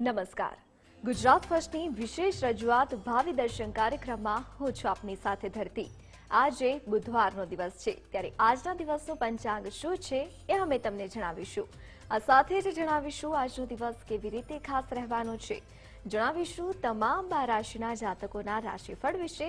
નમસ્કાર. ગુજરાત ફર્સ્ટની વિશેષ રજૂઆત ભાવિ દર્શન કાર્યક્રમમાં હું છું આપની સાથે ધરતી. આજે બુધવારનો દિવસ છે, ત્યારે આજના દિવસનું પંચાંગ શું છે એ અમે તમને જણાવીશું. આ સાથે જ જણાવીશું આજનો દિવસ કેવી રીતે ખાસ રહેવાનો છે. જણાવીશું તમામ બાર રાશિના જાતકોના રાશિફળ વિશે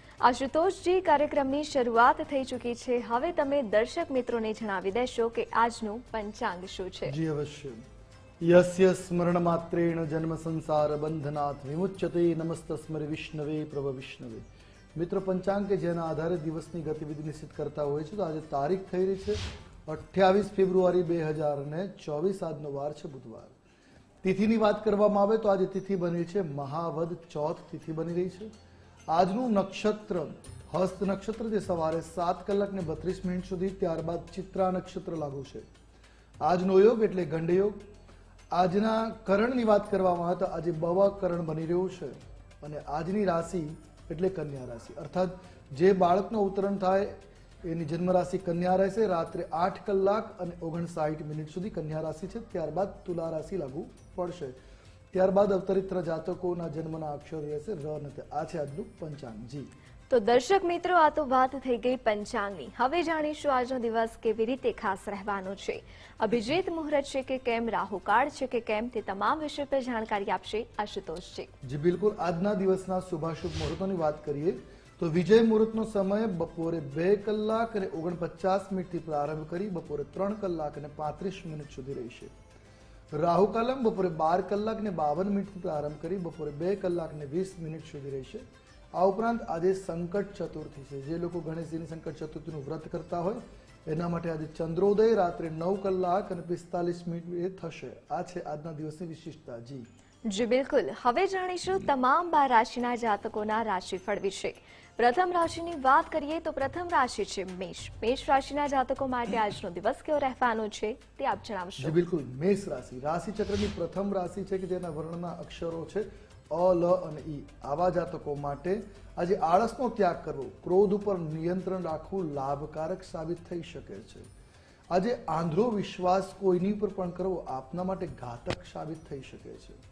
આશુતોષજી, કાર્યક્રમની શરૂઆત થઈ ચૂકી છે. હવે તમે દર્શક મિત્રોને જણાવી દેશો કે આજનું પંચાંગ શું છે? જી અવશ્ય. યસ્ય સ્મરણ માત્રેણ જન્મ સંસાર બંધનાથ વિમુચ્યતે નમસ્તસ્મરે વિષ્ણવે, પ્રભ વિષ્ણવે. મિત્રો, પંચાંગ કે જેના આધારે દિવસની ગતિવિધિ નિશ્ચિત કરતા હોય છે, તો આજે તારીખ થઈ રહી છે અઠ્યાવીસ ફેબ્રુઆરી બે હજાર ને ચોવીસ. આજનો વાર છે બુધવાર. તિથિની વાત કરવામાં આવે તો આજે તિથિ બની છે મહાવદ ચોથ તિથિ બની રહી છે. આજનું નક્ષત્ર, હસ્ત નક્ષત્ર જે સવારે સાત કલાક ને બત્રીસ મિનિટ સુધી ત્યારબાદ ચિત્રા નક્ષત્ર લાગુ છે. આજનો યોગ એટલે ગંડ યોગ આજના કરણની વાત કરવામાં આવે તો આજે બવા કરણ બની રહ્યું છે અને આજની રાશિ એટલે કન્યા રાશિ. અર્થાત જે બાળકનો ઉત્તરણ થાય એની જન્મ રાશિ કન્યા રહેશે, રાત્રે આઠ કલાક અને ઓગણસાઠ મિનિટ સુધી કન્યા રાશિ છે. ત્યારબાદ તુલા રાશિ લાગુ પડશે. ત્યારબાદ અવતરિત્ર જાતકોના જન્મના અક્ષર રહેશે ર અને આ છે આજનું પંચાંગ જી તો દર્શક મિત્રો આ તો વાત થઈ ગઈ પંચાંગની. હવે જાણીશું આજનો દિવસ કેવી રીતે ખાસ રહેવાનો છે. અભિજીત મુહૂર્ત છે કે કેમ રાહુકાળ છે કે કેમ તે તમામ વિષય પર જાણકારી આપશે આશુતોષજી જી બિલકુલ. આજના દિવસના શુભાશુભ મુહૂર્તોની વાત કરીએ તો વિજય મુહૂર્તનો સમય બપોરે બે કલાક અને ઓગણપચાસ મિનિટથી પ્રારંભ કરી બપોરે ત્રણ કલાક અને પાંત્રીસ મિનિટ સુધી રહેશે. રાહુ કલમ, બપોરે બાર કલાક ને બાવન મિનિટથી પ્રારંભ કરી બપોરે બે કલાક ને વીસ મિનિટ સુધી રહેશે. આ ઉપરાંત આજે સંકટ ચતુર્થી છે. જે લોકો ગણેશજીની સંકટ ચતુર્થીનું વ્રત કરતા હોય, એના માટે આજે ચંદ્રોદય રાત્રે નવ કલાક અને પિસ્તાલીસ મિનિટ એ થશે. આ છે આજના દિવસની વિશિષ્ટતા. જી. જી, બિલકુલ. હવે જાણીશું તમામ બાર રાશિના જાતકોના રાશિફળ વિશે. પ્રથમ રાશિની વાત કરીએ તો પ્રથમ રાશિ છે મેષ. મેષ રાશિના જાતકો માટે આજનો દિવસ કેવો રહેવાનો છે તે આપ જણાવશો. બિલકુલ. મેષ રાશિ. રાશિ ચક્રની પ્રથમ રાશિ છે કે જેના વર્ણના અક્ષરો છે અ, લ અને ઈ. આવા જાતકો માટે આજે આળસનો ત્યાગ કરવો, ક્રોધ ઉપર નિયંત્રણ રાખવું લાભકારક સાબિત થઈ શકે છે. આજે આંધ્રો વિશ્વાસ કોઈની ઉપર પણ કરવો, આપના માટે ઘાતક સાબિત થઈ શકે છે.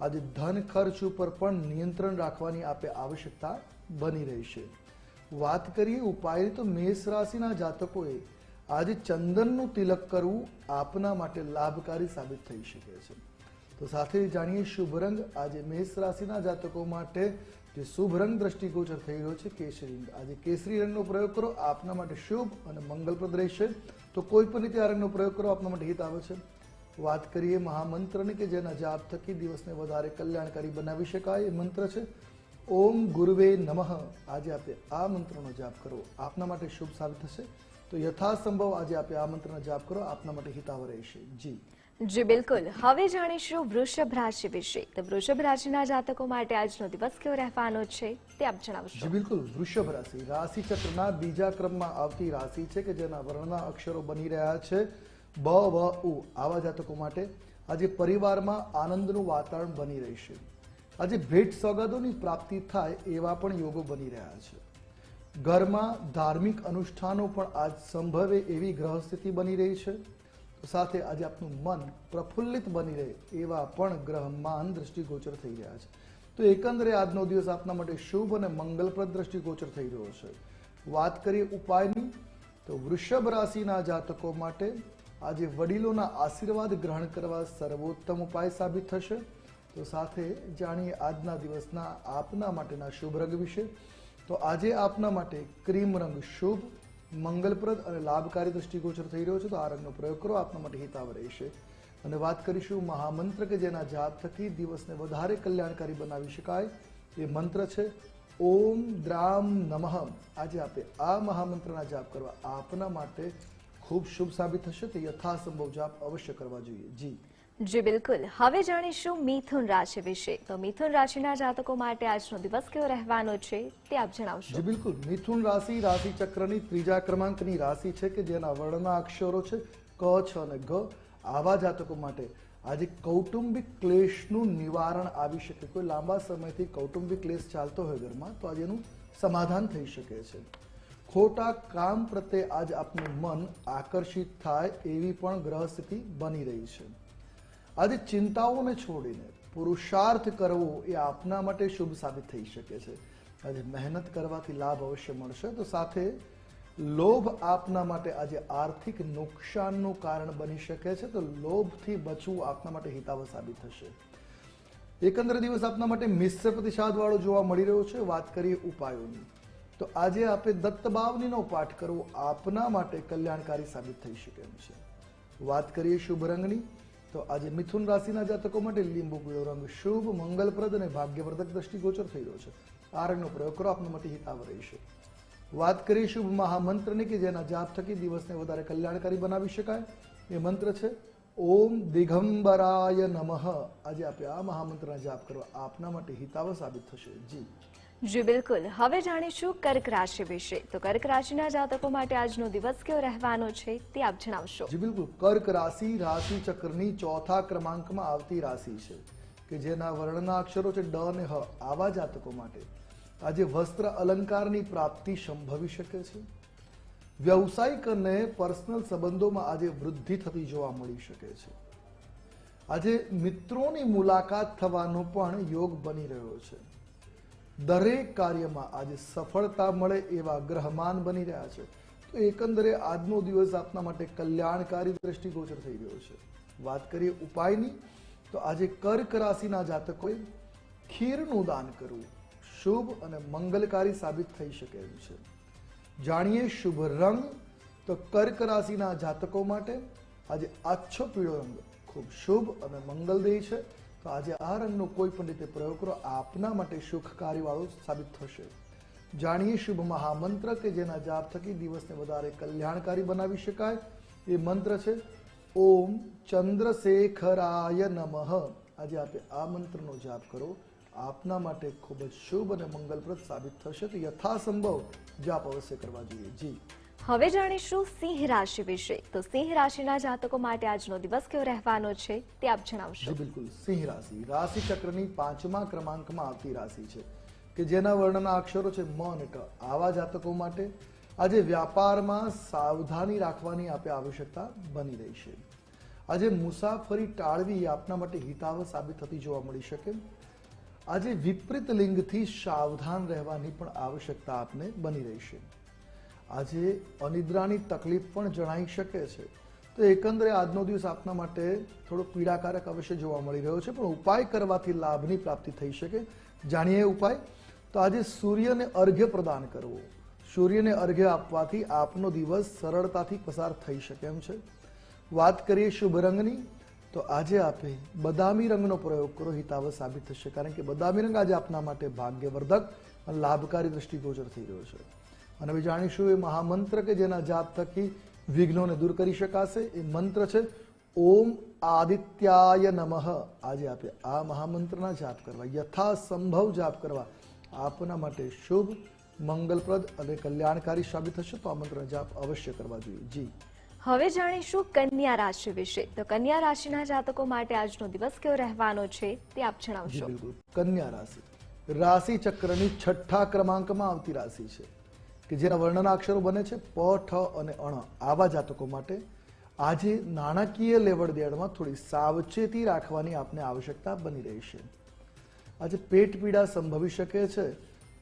આજે ધન ખર્ચ ઉપર પણ નિયંત્રણ રાખવાની આપે આવશ્યકતા બની રહી છે. વાત કરીએ ઉપાયની તો મેષ રાશિના જાતકોએ, આજે ચંદનનું તિલક કરવું આપના માટે લાભકારી સાબિત થઈ શકે છે. તો સાથે જાણીએ શુભ રંગ, આજે મેષ રાશિના જાતકો માટે જે શુભ રંગ દ્રષ્ટિગોચર થઈ રહ્યો છે, કેસરી રંગ. આજે કેસરી રંગનો પ્રયોગ કરો, આપના માટે શુભ અને મંગલપ્રદ રહેશે. તો કોઈ પણ રીતે આ રંગનો પ્રયોગ કરો, આપના માટે હિત આવે છે. વાત કરીએ મહામંત્રની કે જેના જાપ થકી દિવસને વધારે કલ્યાણકારી બનાવી શકાય એ મંત્ર છે. ઓમ ગુરુવે નમઃ. આજે આપે આ મંત્રનો જાપ કરો આપના માટે શુભ સાબિત થશે. તો યથાસંભવ આજે આપે આ મંત્રનો જાપ કરો. આપના માટે હિતાવ રહેશે. જી. જી બિલકુલ. હવે જાણીશું વૃષભ રાશિ વિશે. તો વૃષભ રાશિના જાતકો માટે આજનો દિવસ કેવો રહેવાનો છે તે આપ જી બિલકુલ. વૃષભ રાશિ. રાશિ ચક્રના બીજા ક્રમમાં આવતી રાશિ છે કે જેના વર્ણના અક્ષરો બની રહ્યા છે. બ, વ, ઉ આવા જાતકો માટે આજે પરિવારમાં આનંદનું વાતાવરણ બની રહેશે આજે ભેટ સોગાદોની પ્રાપ્તિ થાય એવા પણ યોગો બની રહ્યા છે. ઘરમાં ધાર્મિક અનુષ્ઠાનો પણ આજ સંભવે એવી ગ્રહસ્થિતિ બની રહી છે. સાથે આજે આપનું મન પ્રફુલ્લિત બની રહે એવા પણ ગ્રહમાન દ્રષ્ટિગોચર થઈ રહ્યા છે. તો એકંદરે આજનો દિવસ આપના માટે શુભ અને મંગલપ્રદ દ્રષ્ટિગોચર થઈ રહ્યો છે. વાત કરીએ ઉપાયની, તો વૃષભ રાશિના જાતકો માટે આજે વડીલોના આશીર્વાદ ગ્રહણ કરવા સર્વોત્તમ ઉપાય સાબિત થશે. તો સાથે જાણીએ આજના દિવસના આપના માટેના શુભ રંગ વિશે. તો આજે આપના માટે ક્રીમ રંગ શુભ, મંગલપ્રદ અને લાભકારી દ્રષ્ટિગોચર થઈ રહ્યો છે. તો આ રંગનો પ્રયોગ કરો, આપના માટે હિતાવ રહેશે. અને વાત કરીશું મહામંત્ર કે જેના જાપ થકી દિવસને વધારે કલ્યાણકારી બનાવી શકાય એ મંત્ર છે, ઓમ દ્રામ નમઃ. આજે આપે આ મહામંત્રના જાપ કરવા આપના માટે ખૂબ શુભ સાબિત થશે તે યથાસંભવ જાપ અવશ્ય કરવા જોઈએ. જી. જી બિલકુલ. હવે જાણીશું મિથુન રાશિ વિશે. તો મિથુન રાશિના જાતકો માટે આજનો દિવસ કેવો રહેવાનો છે તે આપ જણાવશો. જી બિલકુલ. મિથુન રાશિ રાશિ ચક્રની ત્રીજા ક્રમાંકની રાશિ છે કે જેના વર્ણના અક્ષરો છે ક છ અને ગ આવા જાતકો માટે આજે કૌટુંબિક ક્લેશનું નિવારણ આવી શકે. કોઈ લાંબા સમયથી કૌટુંબિક ક્લેશ ચાલતો હોય ઘરમાં તો આજે એનું સમાધાન થઈ શકે છે. ખોટા કામ પ્રત્યે આજ આપનું મન આકર્ષિત થાય એવી પણ ગ્રહ સ્થિતિ બની રહી છે. આજે ચિંતાઓને છોડીને પુરુષાર્થ કરવો એ આપના માટે શુભ સાબિત થઈ શકે છે. આજે મહેનત કરવાથી લાભ અવશ્ય મળશે. તો સાથે લોભ આપના માટે આજે આર્થિક નુકસાનનું કારણ બની શકે છે. તો લોભથી બચવું આપના માટે હિતાવ સાબિત થશે. એકંદર દિવસ આપના માટે મિશ્ર પ્રતિસાદ વાળો જોવા મળી રહ્યો છે. વાત કરીએ ઉપાયોની. તો આજે આપે દત્તબાવનીનો પાઠ કરવો આપના માટે કલ્યાણકારી સાબિત થઈ શકે એમ છે. વાત કરીએ શુભ રંગની, તો આજે મિથુન રાશિના જાતકો માટે લીંબુ, પીળો રંગ શુભ, મંગલપ્રદ અને ભાગ્યવર્ધક દ્રષ્ટિગોચર થઈ રહ્યો છે. આ રંગનો પ્રયોગ કરો, આપના માટે હિતાવ રહેશે વાત કરીએ શુભ મહામંત્રની કે જેના જાપ થકી દિવસને વધારે કલ્યાણકારી બનાવી શકાય, એ મંત્ર છે, ઓમ દિગંબરાય નમઃ. આજે આપે આ મહામંત્રના જાપ કરવા આપના માટે હિતાવ સાબિત થશે. જી. જી, બિલકુલ. હવે જાણીશું કર્ક રાશિ વિશે. તો કર્ક રાશિના જાતકો માટે આજનો દિવસ કેવો રહેવાનો છે તે આપ જણાવશો. જી, બિલકુલ. કર્ક રાશિ રાશિ ચક્રની ચોથા ક્રમાંકમાં આવતી રાશિ છે કે જેના વર્ણના અક્ષરો છે ડ અને હ આવા જાતકો માટે આજે વસ્ત્ર અલંકારની પ્રાપ્તિ સંભવી શકે છે. વ્યવસાયિક અને પર્સનલ સંબંધોમાં આજે વૃદ્ધિ થતી જોવા મળી શકે છે. આજે મિત્રોની મુલાકાત થવાનો પણ યોગ બની રહ્યો છે. દરેક કાર્યમાં આજે સફળતા મળે એવા ગ્રહમાન બની રહ્યા છે. તો એકંદરે આજનો દિવસ આપના માટે કલ્યાણકારી દ્રષ્ટિગોચર થઈ રહ્યો છે. વાત કરીએ ઉપાયની, તો આજે કર્ક રાશિના જાતકોએ ખીરનું દાન કરવું શુભ અને મંગલકારી સાબિત થઈ શકે એમ છે. જાણીએ શુભ રંગ, તો કર્ક રાશિના જાતકો માટે આજે આછો પીળો રંગ ખૂબ શુભ અને મંગલદેય છે. તો આજે આ રંગનો કોઈ પણ રીતે પ્રયોગ કરો, આપના માટે સુખકારીવાળો સાબિત થશે. જાણીએ શુભ મહામંત્ર કે જેના જાપ થકી દિવસને વધારે કલ્યાણકારી બનાવી શકાય? એ મંત્ર છે, ઓમ ચંદ્રશેખરાય નમઃ. આજે આપે આ મંત્રનો જાપ કરો. આપના માટે ખૂબ જ શુભ અને મંગલપ્રદ સાબિત થશે. તો યથાસંભવ જાપ અવશ્ય કરવા જોઈએ. જી. હવે જાણીશું સિંહ રાશિ વિશે. તો સિંહ રાશિના જાતકો માટે આજનો દિવસ કેવો રહેવાનો છે તે આપ જણાવશો. બિલકુલ. સિંહ રાશિ. રાશિ ચક્રની પાંચમા ક્રમાંકમાં આવતી રાશિ છે, કે જેના વર્ણના અક્ષરો છે મ અને ક આવા જાતકો માટે આજે વ્યાપારમાં સાવધાની રાખવાની આપે આવશ્યકતા બની રહી છે. આજે મુસાફરી ટાળવી આપના માટે હિતાવ સાબિત થતી જોવા મળી શકે. આજે વિપરીત લિંગથી સાવધાન રહેવાની પણ આવશ્યકતા આપને બની રહી છે. આજે અનિદ્રાની તકલીફ પણ જણાઈ શકે છે. તો એકંદરે આજનો દિવસ આપના માટે થોડો પીડાકારક અવશ્ય જોવા મળી રહ્યો છે, પણ ઉપાય કરવાથી લાભની પ્રાપ્તિ થઈ શકે. જાણીએ ઉપાય? તો આજે સૂર્યને અર્ઘ્ય પ્રદાન કરવો. સૂર્યને અર્ઘ્ય આપવાથી આપનો દિવસ સરળતાથી પસાર થઈ શકે એમ છે. વાત કરીએ શુભ રંગની, તો આજે આપે બદામી રંગનો પ્રયોગ કરો હિતાવ સાબિત થશે. કારણ કે બદામી રંગ આજે આપના માટે ભાગ્યવર્ધક અને લાભકારી દ્રષ્ટિગોચર થઈ રહ્યો છે. અને હવે જાણીશું એ મહામંત્ર કે જેના જાપ થકી વિઘ્નોને દૂર કરી શકાશે. એ મંત્ર છે ઓમ આદિત્યાય નમઃ. આજે આપે આ મહામંત્રના જાપ કરવા યથાસંભવ જાપ કરવા. આપના માટે શુભ મંગલપ્રદ અને કલ્યાણકારી સાબિત થશે તો આ મંત્રનો જાપ અવશ્ય કરવા જોઈએ. જી. હવે જાણીશું કન્યા રાશિ વિશે. તો કન્યા રાશિના જાતકો માટે આજનો દિવસ કેવો રહેવાનો છે તે આપ જણાવશો. કન્યા રાશિ. રાશિ ચક્રની છઠ્ઠા ક્રમાંકમાં આવતી રાશિ છે. કે જેના વર્ણના અક્ષરો બને છે પ, ઠ અને અણ. આવા જાતકો માટે આજે નાણાકીય લેવડ દેવડમાં થોડી સાવચેતી રાખવાની આપને આવશ્યકતા બની રહી છે. આજે પેટ પીડા સંભવી શકે છે,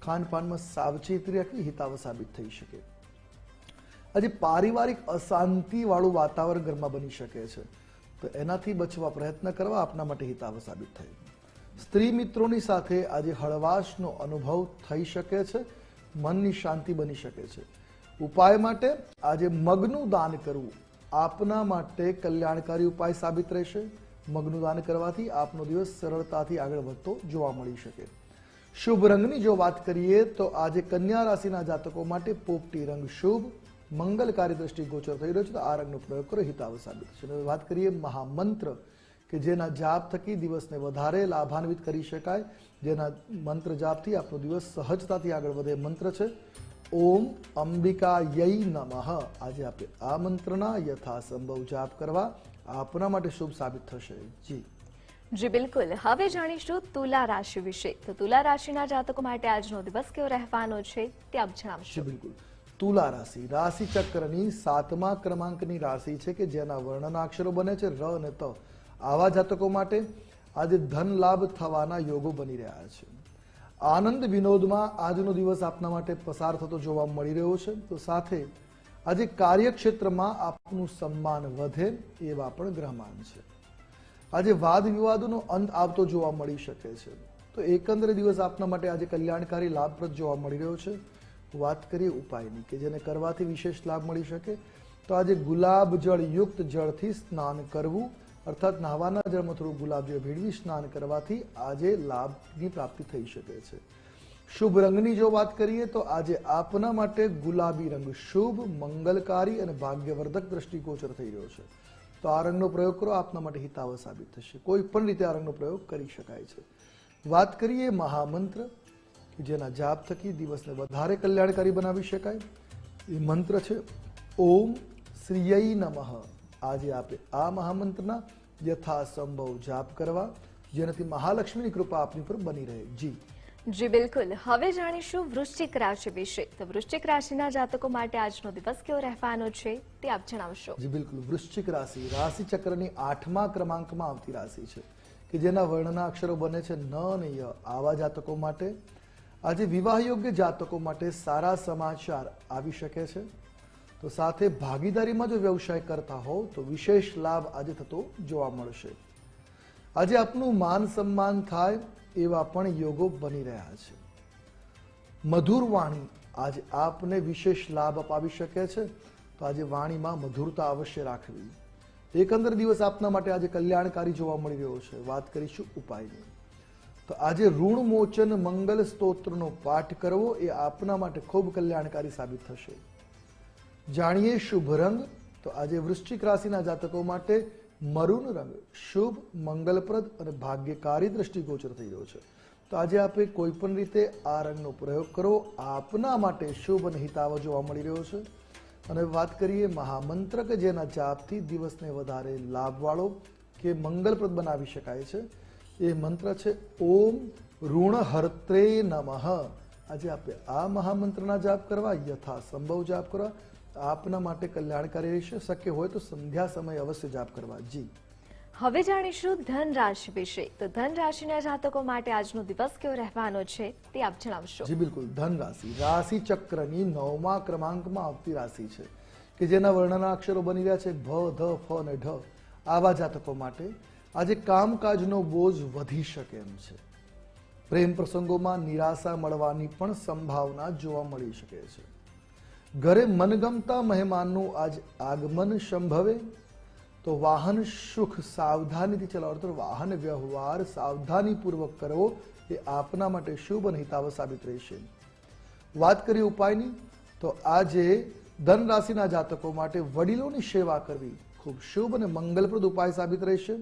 ખાનપાનમાં સાવચેતી રાખવી હિતાવ સાબિત થઈ શકે. આજે પારિવારિક અશાંતિવાળું વાતાવરણ ઘરમાં બની શકે છે, તો એનાથી બચવા પ્રયત્ન કરવા આપના માટે હિતાવ સાબિત થાય. સ્ત્રી મિત્રોની સાથે આજે હળવાશનો અનુભવ થઈ શકે છે મનની શાંતિ બની શકે છે. ઉપાય માટે આજે મગનું દાન કરવું આપના માટે કલ્યાણકારી ઉપાય સાબિત રહેશે. મગનું દાન કરવાથી આપનો દિવસ સરળતાથી આગળ વધતો જોવા મળી શકે. શુભ રંગની જો વાત કરીએ તો આજે કન્યા રાશિના જાતકો માટે પોપટી રંગ શુભ, મંગલકારી દ્રષ્ટિ ગોચર થઈ રહ્યો છે તો આ રંગનો પ્રયોગ કરો હિતાવ સાબિત છે. વાત કરીએ મહામંત્ર કે જેના જાપ થકી દિવસને વધારે લાભાન્વિત કરી શકાય જેના મંત્ર જાપથી આપણો દિવસ સહજતાથી આગળ વધે મંત્ર છે. ઓમ અંબિકા યઈ નમઃ. આજે આપણે આ મંત્રના યથાસંભવ જાપ કરવા આપના માટે શુભ સાબિત થશે. જી. જી બિલકુલ. હવે જાણીશું તુલા રાશિ વિશે. તો તુલા રાશિના જાતકો માટે આજનો દિવસ કેવો રહેવાનો છે તે આપ જણાવશો. બિલકુલ. તુલા રાશિ. રાશિ ચક્રની સાતમા ક્રમાંકની રાશિ છે કે જેના વર્ણના અક્ષરો બને છે ર અને ત. આવા જાતકો માટે આજે ધન લાભ થવાના યોગો બની રહ્યા છે. આનંદ વિનોદમાં આજનો દિવસ આપના માટે પસાર થતો જોવા મળી રહ્યો છે. તો સાથે આજે કાર્યક્ષેત્રમાં આપનું સન્માન વધે એવા પણ ગ્રહમાન છે. આજે વાદ વિવાદોનો અંત આવતો જોવા મળી શકે છે. તો એકંદરે દિવસ આપના માટે આજે કલ્યાણકારી લાભપ્રદ જોવા મળી રહ્યો છે. વાત કરીએ ઉપાયની કે જેને કરવાથી વિશેષ લાભ મળી શકે. તો આજે ગુલાબ જળ યુક્ત જળથી સ્નાન કરવું અર્થાત નહાવાના જળમાં થોડું ગુલાબ જળ ભેળવી સ્નાન કરવાથી આજે લાભની પ્રાપ્તિ થઈ શકે છે. શુભ રંગની જો વાત કરીએ તો આજે આપના માટે ગુલાબી રંગ શુભ, મંગલકારી અને ભાગ્યવર્ધક દ્રષ્ટિગોચર થઈ રહ્યો છે. તો આ રંગનો પ્રયોગ કરો, આપના માટે હિતાવહ સાબિત થશે. કોઈ પણ રીતે આ રંગનો પ્રયોગ કરી શકાય છે. વાત કરીએ મહામંત્ર જેના જાપ થકી દિવસને વધારે કલ્યાણકારી બનાવી શકાય. એ મંત્ર છે, ઓમ શ્રીય નમઃ. આજે આપે આ મહામંત્રના યથાસંભવ જાપ કરવા જેનાથી મહાલક્ષ્મીની કૃપા આપની પર બની રહે. જી. જી બિલકુલ. હવે જાણીશું વૃશ્ચિક રાશિ વિશે. તો વૃશ્ચિક રાશિના જાતકો માટે આજનો દિવસ કેવો રહેવાનો છે તે આપ જણાવશો. જી બિલકુલ. વૃશ્ચિક રાશિ. રાશિ ચક્રની આઠમા ક્રમાંકમાં આવતી રાશિ છે કે જેના વર્ણના અક્ષરો બને છે ન અને ય. આવા જાતકો માટે આજે વિવાહ યોગ્ય જાતકો માટે સારા સમાચાર આવી શકે છે. તો સાથે ભાગીદારીમાં જો વ્યવસાય કરતા હોવ તો વિશેષ લાભ આજે થતો જોવા મળશે. આજે આપનું માન સન્માન થાય એવા પણ યોગો બની રહ્યા છે. મધુર વાણી આજે આપને વિશેષ લાભ અપાવી શકે છે. તો આજે વાણીમાં મધુરતા અવશ્ય રાખવી. એકંદર દિવસ આપના માટે આજે કલ્યાણકારી જોવા મળી રહ્યો છે. વાત કરીશું ઉપાયની. તો આજે ઋણમોચન મંગલ સ્તોત્રનો પાઠ કરવો એ આપના માટે ખૂબ કલ્યાણકારી સાબિત થશે. જાણીએ શુભ રંગ. તો આજે વૃશ્ચિક રાશિના જાતકો માટે મરૂન રંગ શુભ, મંગલપ્રદ અને ભાગ્યકારી દ્રષ્ટિગોચર થઈ રહ્યો છે. તો આજે આપે કોઈ પણ રીતે આ રંગનો પ્રયોગ કરો. આપના માટે શુભ અને હિતાવ જોવા મળી રહ્યો છે. અને વાત કરીએ મહામંત્ર કે જેના જાપથી દિવસને વધારે લાભવાળો કે મંગલપ્રદ બનાવી શકાય છે. એ મંત્ર છે, ઓમ ઋણ હર્ત્રે નમઃ. આજે આપણે આ મહામંત્રના જાપ કરવા યથા સંભવ જાપ કરવા આપના માટે કલ્યાણકારી રહેશે શક્ય હોય તો સંધ્યા સમય અવશ્ય જાપ કરવા. જી. હવે જાણીશું ધન રાશિ વિશે. તો ધન રાશિના જાતકો માટે આજનો દિવસ કેવો રહેવાનો છે તે આપ જણાવશો. જી બિલકુલ. ધન રાશિ. રાશિ ચક્રની નવમા ક્રમાંકમાં આવતી રાશિ છે કે જેના વર્ણના અક્ષરો બની રહ્યા છે ભ ધ ફ અને ઢ. આવા જાતકો માટે આજે કામકાજનો બોજ વધી શકે એમ છે. પ્રેમ પ્રસંગોમાં નિરાશા મળવાની પણ સંભાવના જોવા મળી શકે છે. ઘરે મનગમતા મહેમાનનું આજ આગમન સંભવે, તો વાહન સુખ સાવધાનીથી ચલાવો. તો વાહન વ્યવહાર સાવધાનીપૂર્વક કરવો એ આપના માટે શુભ અને હિતાવ સાબિત રહેશે. વાત કરીએ ઉપાયની, તો આજે ધન રાશિના જાતકો માટે વડીલોની સેવા કરવી ખૂબ શુભ અને મંગલપ્રદ ઉપાય સાબિત રહેશે.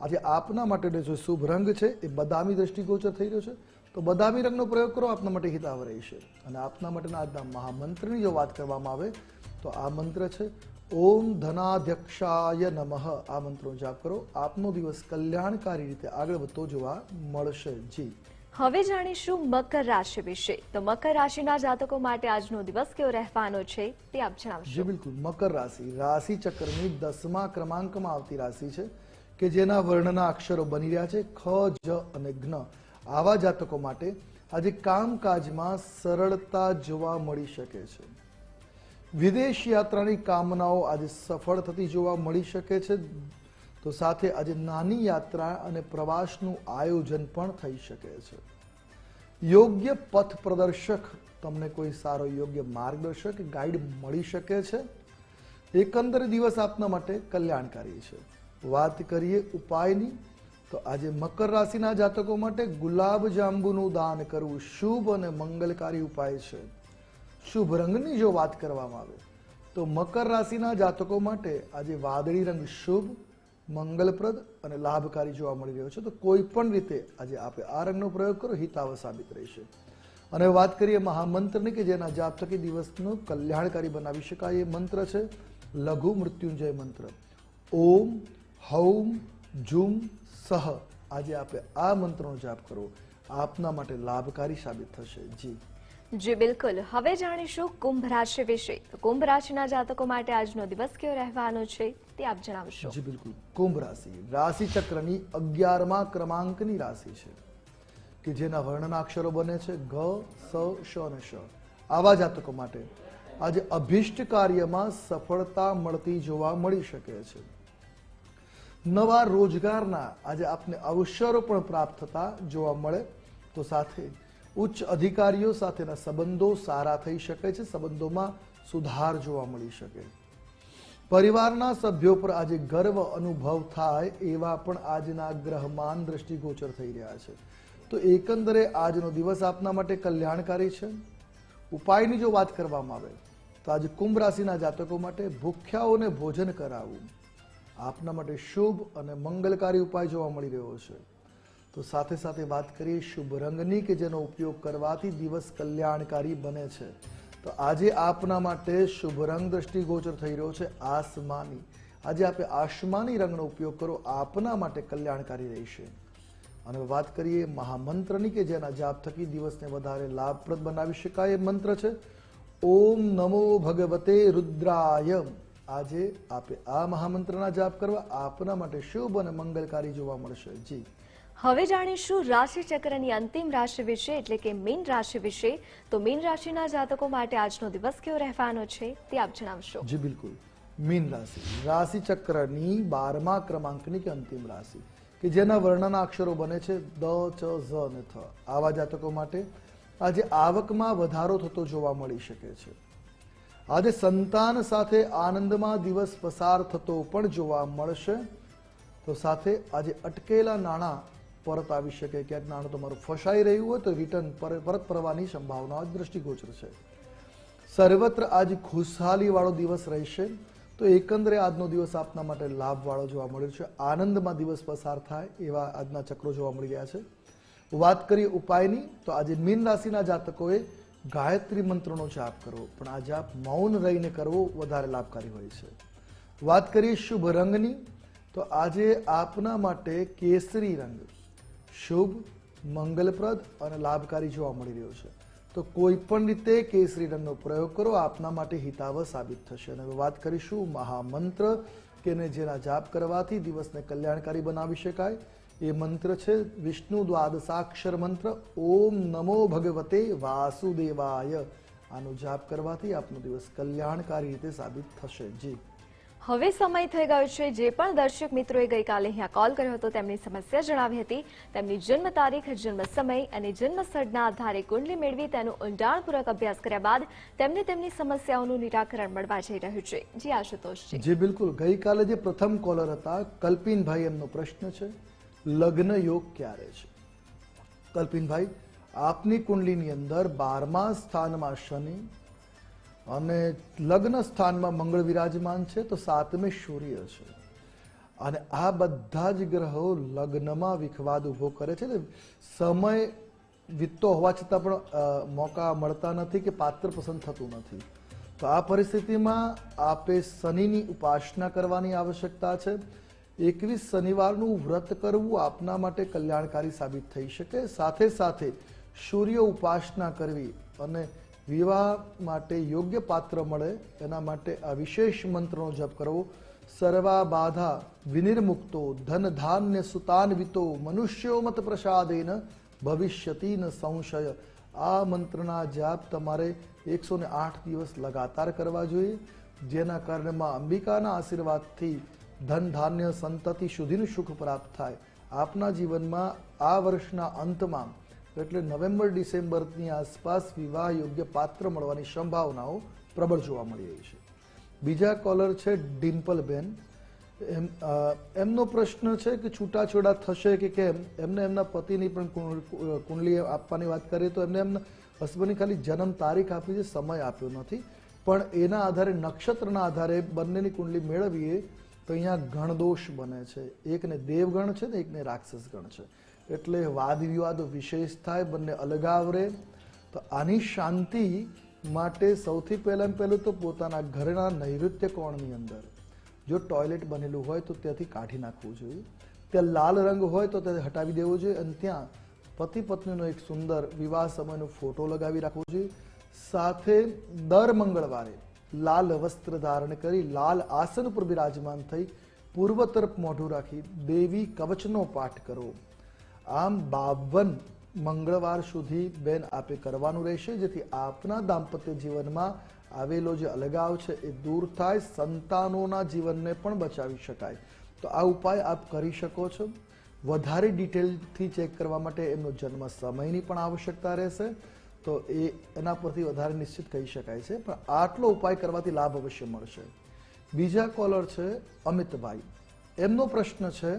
આજે આપના માટે જે શુભ રંગ છે એ બદામી દ્રષ્ટિગોચર થઈ રહ્યો છે. તો બદામી રંગનો પ્રયોગ કરો આપના માટે હિતાવ રહેશે અને આપના માટેના આજના મહામંત્રની જો વાત કરવામાં આવે તો આ મંત્ર છે ઓમ ધનાધ્યક્ષાય નમઃ. આ મંત્રનો જાપ કરો. આપનો દિવસ કલ્યાણકારી રીતે આગળ વધતો જોવા મળશે. જી. હવે જાણીશું મકર રાશિ વિશે. તો મકર રાશિના જાતકો માટે આજનો દિવસ કેવો રહેવાનો છે તે આપ જણાવશો. જી બિલકુલ. મકર રાશિ. રાશિ ચક્રની દસમા ક્રમાંકમાં આવતી રાશિ છે કે જેના વર્ણના અક્ષરો બની રહ્યા છે ખ જ અને જ્ઞ આવા જાતકો માટે આજે કામકાજમાં સરળતા જોવા મળી શકે છે. વિદેશ યાત્રાની કામનાઓ આજે સફળ થતી જોવા મળી શકે છે. તો સાથે આજે નાની યાત્રા અને પ્રવાસનું આયોજન પણ થઈ શકે છે. યોગ્ય પથ પ્રદર્શક તમને કોઈ સારો યોગ્ય માર્ગદર્શક, ગાઈડ મળી શકે છે. એકંદર દિવસ આપના માટે કલ્યાણકારી છે. વાત કરીએ ઉપાયની તો આજે મકર રાશિના જાતકો માટે ગુલાબ જાંબુનું દાન કરવું શુભ અને મંગલકારી ઉપાય છે. શુભ રંગની જો વાત કરવામાં આવે, તો મકર રાશિના જાતકો માટે આજે વાદળી રંગ શુભ, મંગલપ્રદ અને લાભકારી જોવા મળી રહ્યો છે. તો કોઈ પણ રીતે આજે આપે આ રંગનો પ્રયોગ કરો હિતાવ સાબિત રહેશે. અને વાત કરીએ મહામંત્રની કે જેના જાપ થકી દિવસનું કલ્યાણકારી બનાવી શકાય એ મંત્ર છે, લઘુ મૃત્યુંજય મંત્ર. ઓમ, હૌમ જુમ સહ. આજે આપે આ મંત્રનો જાપ કરો આપના માટે લાભકારી સાબિત થશે. જી. જી બિલકુલ. હવે જાણીશું કુંભ રાશિ વિશે. કુંભ રાશિના જાતકો માટે આજનો દિવસ કેવો રહેવાનો છે તે આપ જણાવશો. જી બિલકુલ. કુંભ રાશિ. રાશિ ચક્રની અગિયારમા ક્રમાંકની રાશિ છે કે જેના વર્ણના અક્ષરો બને છે ગ સ શ અને શ. આવા જાતકો માટે આજે અભિષ્ટ કાર્યમાં સફળતા મળતી જોવા મળી શકે છે. નવા રોજગારના આજે આપને અવસરો પણ પ્રાપ્ત થતા જોવા મળે. તો સાથે ઉચ્ચ અધિકારીઓ સાથેના સંબંધો સારા થઈ શકે છે, સંબંધોમાં સુધાર જોવા મળી શકે. પરિવારના સભ્યો પર આજે ગર્વ અનુભવ થાય એવા પણ આજના ગ્રહમાન દ્રષ્ટિગોચર થઈ રહ્યા છે. તો એકંદરે આજનો દિવસ આપના માટે કલ્યાણકારી છે. ઉપાયની જો વાત કરવામાં આવે, તો આજે કુંભ રાશિના જાતકો માટે ભૂખ્યાઓને ભોજન કરાવવું. આપના માટે શુભ અને મંગલકારી ઉપાય જોવા મળી રહ્યો છે. તો સાથે સાથે વાત કરીએ શુભ રંગની કે જેનો ઉપયોગ કરવાથી દિવસ કલ્યાણકારી બને છે. તો આજે આપના માટે શુભ રંગ દ્રષ્ટિગોચર થઈ રહ્યો છે આસમાની. આજે આપે આસમાની રંગનો ઉપયોગ કરો, આપના માટે કલ્યાણકારી રહેશે અને વાત કરીએ મહામંત્રની કે જેના જાપ થકી દિવસને વધારે લાભપ્રદ બનાવી શકાય એ મંત્ર છે. ઓમ નમો ભગવતે રુદ્રાય. આજે આપે આ મહામંત્રના જાપ કરવા આપના માટે શુભ અને મંગલકારી જોવા મળશે. જી. હવે જાણીશું રાશિ ચક્રની અંતિમ રાશિ વિશે એટલે કે મીન રાશિ વિશે. તો મીન રાશિના જાતકો માટે આજનો દિવસ કેવો રહેવાનો છે તે આપ જણાવશો. જી બિલકુલ. મીન રાશિ. રાશિ ચક્રની બારમા ક્રમાંકની કે અંતિમ રાશિ. કે જેના વર્ણના અક્ષરો બને છે દ ચ ઝ અને થ. આવા જાતકો માટે આજે આવકમાં વધારો થતો જોવા મળી શકે છે. આજે સંતાન સાથે આનંદમાં દિવસ પસાર થતો પણ જોવા મળશે. તો સાથે આજે અટકેલા નાણાં પરત આવી શકે, ક્યાંક નાણું તમારું ફસાઈ રહ્યું હોય તો રિટર્ન પર- પરત ફરવાની સંભાવના દ્રષ્ટિગોચર છે. સર્વત્ર આજ ખુશહાલી વાળો દિવસ રહેશે. તો એકંદરે આજનો દિવસ આપના માટે લાભવાળો જોવા મળ્યો છે. આનંદમાં દિવસ પસાર થાય એવા આજના ચક્રો જોવા મળી રહ્યા છે. વાત કરીએ ઉપાયની, તો આજે મીન રાશિના જાતકોએ ગાયત્રી મંત્રનો જાપ કરવો પણ આ જાપ મૌન રહીને કરવો વધારે લાભકારી હોય છે. વાત કરીએ શુભ રંગની, તો આજે આપના માટે કેસરી રંગ શુભ, મંગલપ્રદ અને લાભકારી જોવા મળી રહ્યો છે. તો કોઈ પણ રીતે કેસરી રંગનો પ્રયોગ કરો, આપના માટે હિતાવ સાબિત થશે. અને હવે વાત કરીશું મહામંત્ર, કે જેના જાપ કરવાથી દિવસને કલ્યાણકારી બનાવી શકાય. એ મંત્ર છે વિષ્ણુ દ્વાદશાક્ષર મંત્ર. ઓમ નમો ભગવતે વાસુદેવાય. આનો જાપ કરવાથી આપનો દિવસ કલ્યાણકારી રીતે સાબિત થશે. જી. હવે સમય થઈ ગયો છે. જે પણ દર્શક મિત્રોએ ગઈકાલે અહીંયા કોલ કર્યો હતો તેમની સમસ્યા જણાવી હતી. તેમની જન્મ તારીખ જન્મ સમય અને જન્મ સ્થળના આધારે કુંડલી મેળવી તેનો ઊંડાણપૂર્વક અભ્યાસ કર્યા બાદ તેમને તેમની સમસ્યાઓનું નિરાકરણ મળવા જઈ રહ્યું છે. જી આશુતોષ જી. બિલકુલ. ગઈકાલે જે પ્રથમ કોલર હતા કલ્પિનભાઈ એમનો પ્રશ્ન છે. લગ્ન યોગ ક્યારે છે? કલ્પિનભાઈ, આપની કુંડલીની અંદર બારમા સ્થાનમાં શનિ અને લગ્ન સ્થાનમાં મંગળ વિરાજમાન છે, તો સાતમે સૂર્ય છે. અને આ બધા જ ગ્રહો લગ્નમાં વિખવાદ ઊભો કરે છે. સમય વીતતો હોવા છતાં પણ મોકા મળતા નથી કે પાત્ર પસંદ થતું નથી. તો આ પરિસ્થિતિમાં આપે શનિની ઉપાસના કરવાની આવશ્યકતા છે. એકવીસ શનિવારનું વ્રત કરવું આપના માટે કલ્યાણકારી સાબિત થઈ શકે. સાથે સાથે સૂર્ય ઉપાસના કરવી અને વિવાહ માટે યોગ્ય પાત્ર મળે એના માટે આ વિશેષ મંત્રનો જપ કરવો. સર્વા બાધા વિનિર્મુક્તો ધન ધાન્ય સુતાન્વિતો મનુષ્યો મત પ્રસાદેન ભવિષ્યતિ ન સંશય. આ મંત્રના જાપ તમારે એકસો આઠ દિવસ લગાતાર કરવા જોઈએ. જેના કારણમાં અંબિકાના આશીર્વાદથી ધન ધાન્ય સંતતિ સુધીનું સુખ પ્રાપ્ત થાય. આપના જીવનમાં આ વર્ષના અંતમાં, એટલે નવેમ્બર, ડિસેમ્બરની આસપાસ વિવાહ યોગ્ય પાત્ર મળવાની સંભાવનાઓ પ્રબળ જોવા મળી રહી છે. બીજા કોલર છે ડિમ્પલબેન. એમ એમનો પ્રશ્ન છે કે છૂટાછેડા થશે કે કેમ? એમને એમના પતિની પણ કુંડલી આપવાની વાત કરીએ તો એમને એમના હસબન્ડની ખાલી જન્મ તારીખ આપી છે, સમય આપ્યો નથી. પણ એના આધારે, નક્ષત્રના આધારે બંનેની કુંડલી મેળવીએ તો અહીંયા ગણદોષ બને છે. એકને દેવગણ છે ને એકને રાક્ષસ ગણ છે. એટલે વાદ વિવાદ વિશેષ થાય, બંને અલગાવ રહે તો આની શાંતિ માટે સૌથી પહેલાં પહેલું તો પોતાના ઘરના નૈઋત્ય કોણની અંદર. જો ટોયલેટ બનેલું હોય તો ત્યાંથી કાઢી નાખવું જોઈએ. ત્યાં લાલ રંગ હોય તો તે હટાવી દેવો જોઈએ અને ત્યાં પતિ પત્નીનો એક સુંદર વિવાહ સમયનો ફોટો લગાવી રાખવો જોઈએ. સાથે દર મંગળવારે લાલ વસ્ત્ર ધારણ કરી લાલ આસન પર બિરાજમાન થઈ પૂર્વ તરફ મોઢું રાખી દેવી કવચનો પાઠ કરો. આમ બાવન મંગળવાર સુધી બેન આપે કરવાનું રહેશે, જેથી આપના દાંપત્ય જીવનમાં આવેલો જે અલગાવ છે એ દૂર થાય, સંતાનોના જીવનને પણ બચાવી શકાય. તો આ ઉપાય આપ કરી શકો છો. વધારે ડિટેલથી ચેક કરવા માટે એમનો જન્મ સમયની પણ આવશ્યકતા રહેશે. તો એ એના પરથી વધારે નિશ્ચિત કહી શકાય છે. પણ આટલો ઉપાય કરવાથી લાભ અવશ્ય મળશે. બીજા કોલર છે અમિતભાઈ. એમનો પ્રશ્ન છે,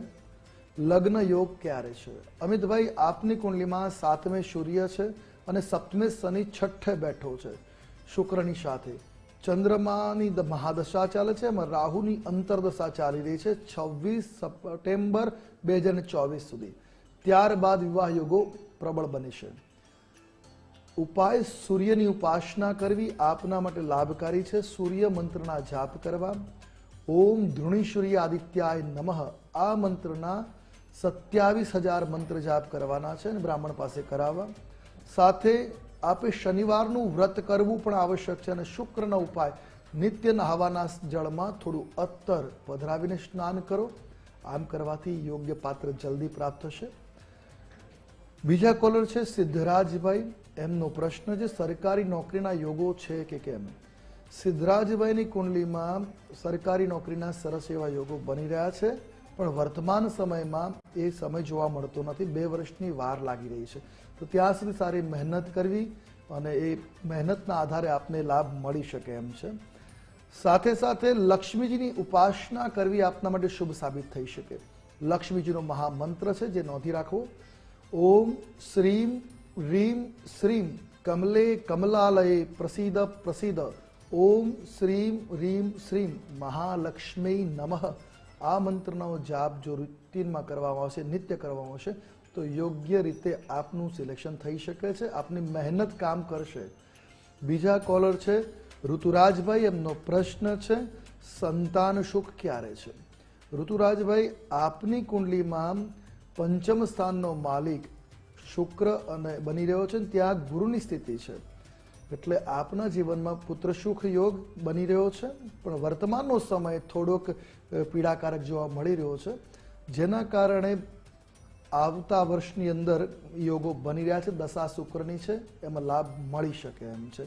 લગ્ન યોગ ક્યારે છે? અમિતભાઈ, આપની કુંડલીમાં સાતમે સૂર્ય છે અને સપ્તમે શનિ છઠ્ઠે બેઠો છે. શુક્રની સાથે. ચંદ્રમાની મહાદશા ચાલે છે એમાં રાહુની અંતરદશા ચાલી રહી છે છવ્વીસ સપ્ટેમ્બર બે હજાર ચોવીસ સુધી. ત્યારબાદ વિવાહ યોગો પ્રબળ બની છે. ઉપાય સૂર્યની ઉપાસના કરવી આપના માટે લાભકારી છે. સૂર્ય મંત્રના જાપ કરવા. ઓમ ધૃણીસૂર્ય આદિત્યાય નમઃ. આ મંત્રના સત્યાવીસ હજાર મંત્ર જાપ કરવાના છે અને બ્રાહ્મણ પાસે કરાવવા. સાથે આપે શનિવારનું વ્રત કરવું પણ આવશ્યક છે અને શુક્રનો ઉપાય નિત્ય નહાવાના જળમાં થોડું અત્તર પધરાવીને સ્નાન કરો. આમ કરવાથી યોગ્ય પાત્ર જલ્દી પ્રાપ્ત થશે. બીજા કોલર છે સિદ્ધરાજભાઈ. એમનો પ્રશ્ન છે, સરકારી નોકરીના યોગો છે કે કેમ? સિદ્ધરાજભાઈની કુંડલીમાં સરકારી નોકરીના સરસ એવા યોગો બની રહ્યા છે, પણ વર્તમાન સમયમાં એ સમય જોવા મળતો નથી. બે વર્ષની વાર લાગી રહી છે. તો ત્યાં સુધી સારી મહેનત કરવી અને એ મહેનતના આધારે આપને લાભ મળી શકે એમ છે. સાથે સાથે લક્ષ્મીજીની ઉપાસના કરવી આપના માટે શુભ સાબિત થઈ શકે. લક્ષ્મીજીનો મહામંત્ર છે, જે નોંધી રાખવો ઓમ શ્રીમ રીમ શ્રીમ કમલે કમલાલયે પ્રસિદ્ધ પ્રસિદ્ધ ઓમ શ્રીમ રીમ શ્રીમ મહાલક્ષ્મી નમઃ આ મંત્રનો જાપ જો રૂટીનમાં કરવામાં આવશે, નિત્ય કરવામાં આવશે, તો યોગ્ય રીતે આપનું સિલેક્શન થઈ શકે છે, આપની મહેનત કામ કરશે. બીજા કોલર છે, ઋતુરાજભાઈ, એમનો પ્રશ્ન છે, સંતાન સુખ ક્યારે છે? ઋતુરાજભાઈ, આપની કુંડલીમાં પંચમ સ્થાનનો માલિક શુક્ર અને બની રહ્યો છે ત્યાં ગુરુની સ્થિતિ છે. એટલે આપના જીવનમાં પુત્ર સુખ યોગ બની રહ્યો છે, પણ વર્તમાનનો સમય થોડોક પીડાકારક જોવા મળી રહ્યો છે. જેના કારણે આવતા વર્ષની અંદર યોગો બની રહ્યા છે, દશા શુક્રની છે, એમાં લાભ મળી શકે એમ છે.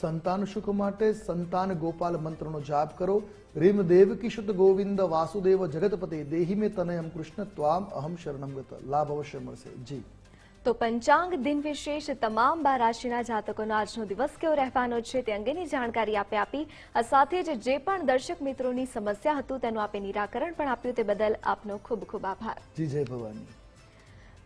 સંતાન સુખ માટે સંતાન ગોપાલ મંત્રનો જાપ કરો. રીમ દેવકી શુદ્ધ ગોવિંદ વાસુદેવ જગતપતિ દેહી મે તનયમ કૃષ્ણ ત્વામ અહમ શરણમ લાભ અવશ્ય મળશે. જી. તો પંચાંગ દિન વિશેષ તમામ બાર રાશિના જાતકોનો આજનો દિવસ કેવો રહેવાનો છે તે અંગેની જાણકારી આપે આપી આ સાથે જ જે પણ દર્શક મિત્રોની સમસ્યા હતું તેનું આપે નિરાકરણ પણ આપ્યું તે બદલ આપનો ખૂબ ખૂબ આભાર. જી જય ભવાની.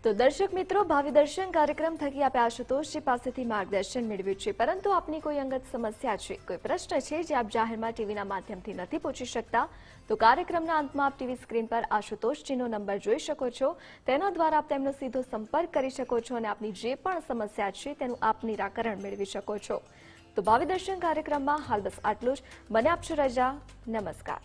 તો દર્શક મિત્રો ભાવિ દર્શન કાર્યક્રમ થકી આપે આશુતોષજી પાસેથી માર્ગદર્શન મેળવ્યું છે. પરંતુ આપની કોઈ અંગત સમસ્યા છે કોઈ પ્રશ્ન છે જે આપ જાહેરમાં ટીવીના માધ્યમથી નથી પૂછી શકતા તો કાર્યક્રમના અંતમાં આપ ટીવી સ્ક્રીન પર આશુતોષજીનો નંબર જોઈ શકો છો. તેના દ્વારા આપ તેમનો સીધો સંપર્ક કરી શકો છો અને આપની જે પણ સમસ્યા છે તેનું આપ નિરાકરણ મેળવી શકો છો. તો ભાવિ દર્શન કાર્યક્રમમાં હાલ બસ આટલું જ. મને આપશો રજા. નમસ્કાર.